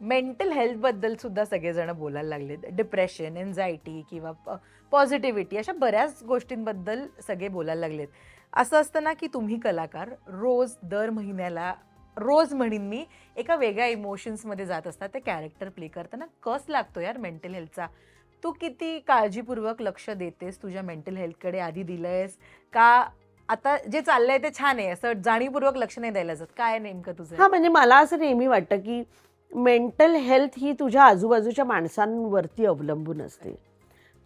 Mental हेल्थबद्दल सुद्धा सगळेजण बोलायला लागलेत. डिप्रेशन एन्झायटी किंवा पॉझिटिव्हिटी अशा बऱ्याच गोष्टींबद्दल सगळे बोलायला लागलेत. असं असतं ना की तुम्ही कलाकार रोज दर महिन्याला रोज म्हणीन मी एका वेगळ्या इमोशन्समध्ये जात असतात ते कॅरेक्टर प्ले करताना कस लागतो यार मेंटल हेल्थचा तू किती काळजीपूर्वक लक्ष देतेस तुझ्या मेंटल हेल्थकडे आधी दिलंयस? का आता जे चाललंय ते छान आहे असं जाणीवपूर्वक लक्ष नाही द्यायला जात? काय नेमकं तुझं? हा म्हणजे मला असं नेहमी वाटतं की मेंटल हेल्थ ही तुझ्या आजूबाजूच्या माणसांवरती अवलंबून असते.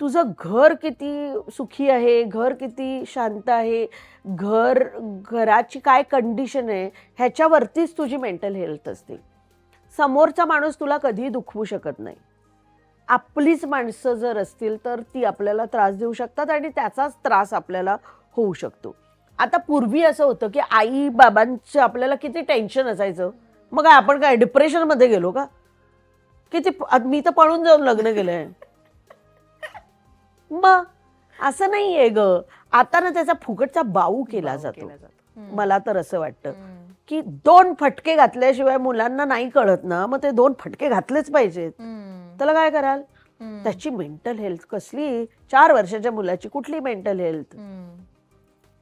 तुझं घर किती सुखी आहे घर किती शांत आहे घर घराची काय कंडिशन आहे ह्याच्यावरतीच तुझी मेंटल हेल्थ असते. समोरचा माणूस तुला कधीही दुखवू शकत नाही. आपलीच माणसं जर असतील तर ती आपल्याला त्रास देऊ शकतात आणि त्याचाच त्रास आपल्याला होऊ शकतो. आता पूर्वी असं होतं की आई बाबांचं आपल्याला किती टेन्शन असायचं. मग काय आपण काय डिप्रेशनमध्ये गेलो का किती मी तर पळून जाऊन लग्न केलंय मग असं नाही आहे ग आता ना त्याचा फुकटचा बाऊ केला जातो. मला तर असं वाटतं. की दोन फटके घातल्याशिवाय मुलांना नाही कळत ना मग ते दोन फटके घातलेच पाहिजेत. त्याला काय कराल. त्याची मेंटल हेल्थ कसली चार वर्षाच्या मुलाची कुठली मेंटल हेल्थ.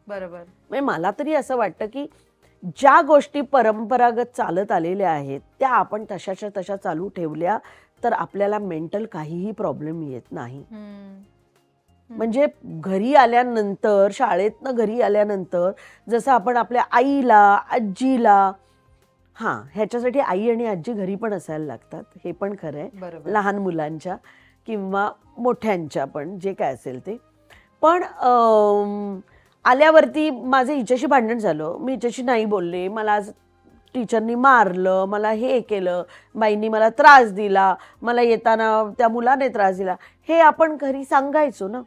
बरोबर म्हणजे मला तरी असं वाटतं की ज्या गोष्टी परंपरागत चालत आलेल्या आहेत त्या आपण तशाच्या तशा चालू ठेवल्या तर आपल्याला मेंटल काहीही प्रॉब्लेम येत नाही. म्हणजे घरी आल्यानंतर शाळेतनं घरी आल्यानंतर जसं आपण आपल्या आईला आजीला हां ह्याच्यासाठी आई आणि आजी घरी पण असायला लागतात हे पण खरं आहे लहान मुलांच्या किंवा मोठ्यांच्या पण जे काय असेल ते. पण आल्यावरती माझं हिच्याशी भांडण झालं. मी हिच्याशी नाही बोलले. मला आज टीचरनी मारलं. मला हे केलं. बाईंनी मला त्रास दिला. मला येताना त्या मुलाने त्रास दिला. हे आपण घरी सांगायचो ना.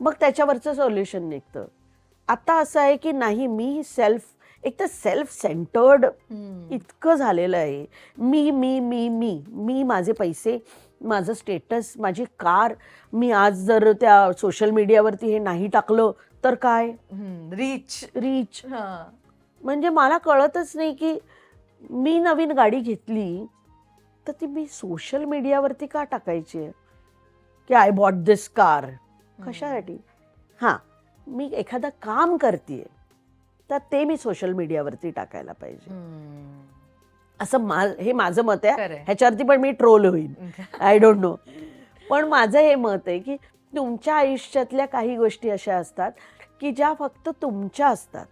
मग त्याच्यावरचं सोल्युशन निघतं. आता असं आहे की नाही मी सेल्फ एक तर सेल्फ सेंटर्ड. इतकं झालेलं आहे. मी मी मी मी मी माझे पैसे माझं स्टेटस माझी कार मी आज जर त्या सोशल मीडियावरती हे नाही टाकलं तर काय. Reach reach. म्हणजे मला कळतच नाही की मी नवीन गाडी घेतली तर ती मी सोशल मीडियावरती का टाकायची आहे? की आय बॉट दिस कार कशासाठी? हां. मी एखादं काम करते तर ते मी सोशल मीडियावरती टाकायला पाहिजे. असं मा हे माझं मत आहे. ह्याच्यावरती पण मी ट्रोल होईल आय डोंट नो पण माझं हे मत आहे की तुमच्या आयुष्यातल्या काही गोष्टी अशा असतात की ज्या फक्त तुमच्या असतात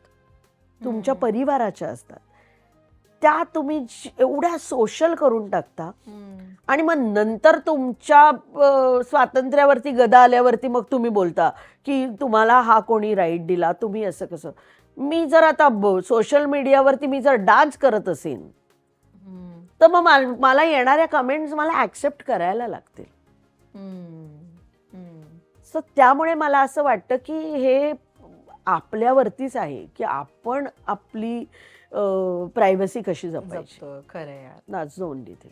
तुमच्या. परिवाराच्या असतात त्या तुम्ही एवढ्या सोशल करून टाकता. आणि मग नंतर तुमच्या स्वातंत्र्यावरती गदा आल्यावरती मग तुम्ही बोलता की तुम्हाला हा कोणी राईट दिला तुम्ही असं कसं मी जर आता सोशल मीडियावरती मी जर डान्स करत असेन हम्म. तर मग माल- येणाऱ्या कमेंट्स मला ॲक्सेप्ट करायला लागतील. सो त्यामुळे मला असं वाटतं की हे आपल्यावरतीच आहे की आपण आपली प्रायव्हसी कशी जपायची खरं नाच थिंग